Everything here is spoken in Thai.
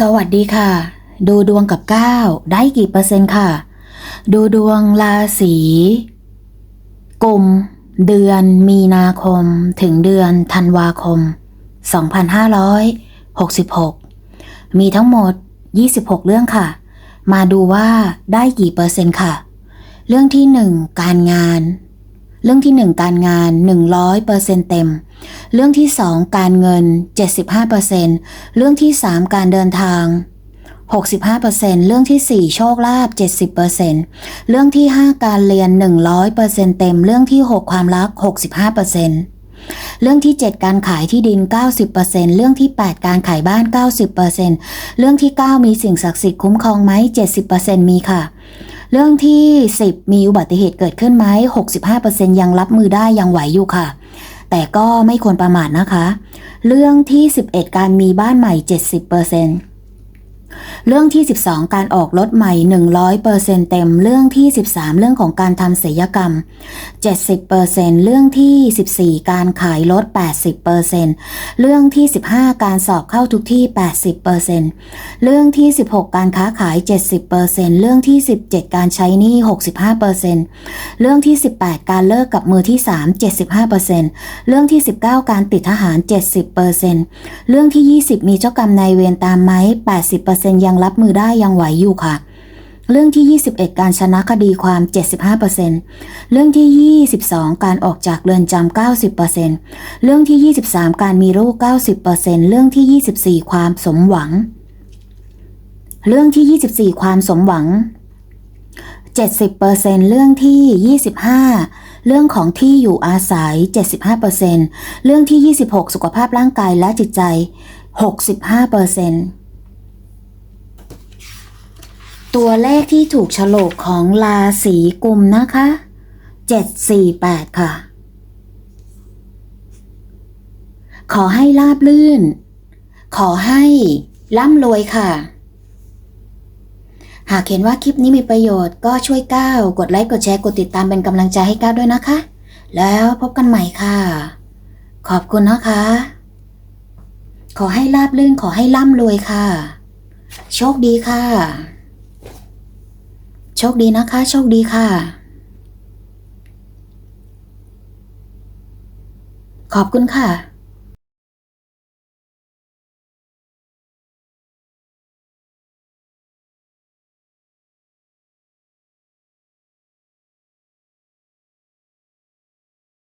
สวัสดีค่ะ ดูดวงกับก้าวได้กี่เปอร์เซ็นต์ค่ะ ดูดวงราศีกุมเดือนมีนาคมถึงเดือนธันวาคม 2566 มีทั้งหมด 26 เรื่องค่ะ มาดูว่าได้กี่เปอร์เซ็นต์ค่ะ เรื่องที่ 1 การงาน เรื่องที่ 1 การงาน 100เปอร์เซ็นต์เต็ม เรื่องที่ 2 การเงิน 75เปอร์เซ็นต์เรื่องที่ 3 การเดินทาง 65%เรื่องที่ 4 โชคลาภ70%เรื่องที่ 5 การเรียน 100%เต็ม เรื่องที่ 6 ความรัก 65%เรื่องที่ 7 การขายที่ดิน 90%เรื่องที่ 8 การขายบ้าน 90%เรื่องที่ 9 มีสิ่งศักดิ์สิทธิ์คุ้มครองไหม70%มีค่ะ เรื่องที่ 10 มีอุบัติเหตุเกิดขึ้นไหม65%ยังรับมือได้ยังไหวอยู่ค่ะ แต่ก็ไม่ควรประมาทนะคะ เรื่องที่ 11 การมีบ้านใหม่ 70% เรื่องที่ 12 การออกรถใหม่ 100%เต็ม เรื่องที่ 13 เรื่องของการทำศิลยกรรม 70%เรื่องที่ 14 การขายรถ 80%เรื่องที่ 15 การสอบเข้าทุกที่ 80%เรื่องที่ 16 การค้าขาย 70%เรื่องที่ 17 การใช้หนี้ 65%เรื่องที่ 18 การเลิกกับมือที่ 3 75%เรื่องที่ 19 การติดทหาร 70%เรื่องที่ 20 มีเจ้ากรรมนายเวรตามไหม80%ยังรับมือได้ยังไหวอยู่ค่ะ เรื่องที่ 21 การชนะคดีความ 75%เรื่องที่ 22 การออกจากเรือนจำ 90%เรื่องที่ 23 การมีลูก 90%เรื่องที่ 24 ความสมหวัง เรื่องที่ 24 ความสมหวัง 70%เรื่องที่ 25เรื่องของที่อยู่อาศัย 75%เรื่องที่ 26 สุขภาพร่างกายและจิตใจ 65% ตัวเลขที่ถูกฉลกของราศีกุมนะคะ 748 ค่ะ ขอให้ราบลื่น ขอให้ร่ำรวยค่ะ หากเห็นว่าคลิปนี้มีประโยชน์ก็ช่วยก้าวกดไลค์ กดแชร์ กดติดตามเป็นกำลังใจให้ก้าวด้วยนะคะ แล้วพบกันใหม่ค่ะ ขอบคุณนะคะ ขอให้ราบลื่นขอให้ร่ำรวยค่ะ โชคดีค่ะ โชคดีนะคะ โชคดีค่ะ ขอบคุณค่ะ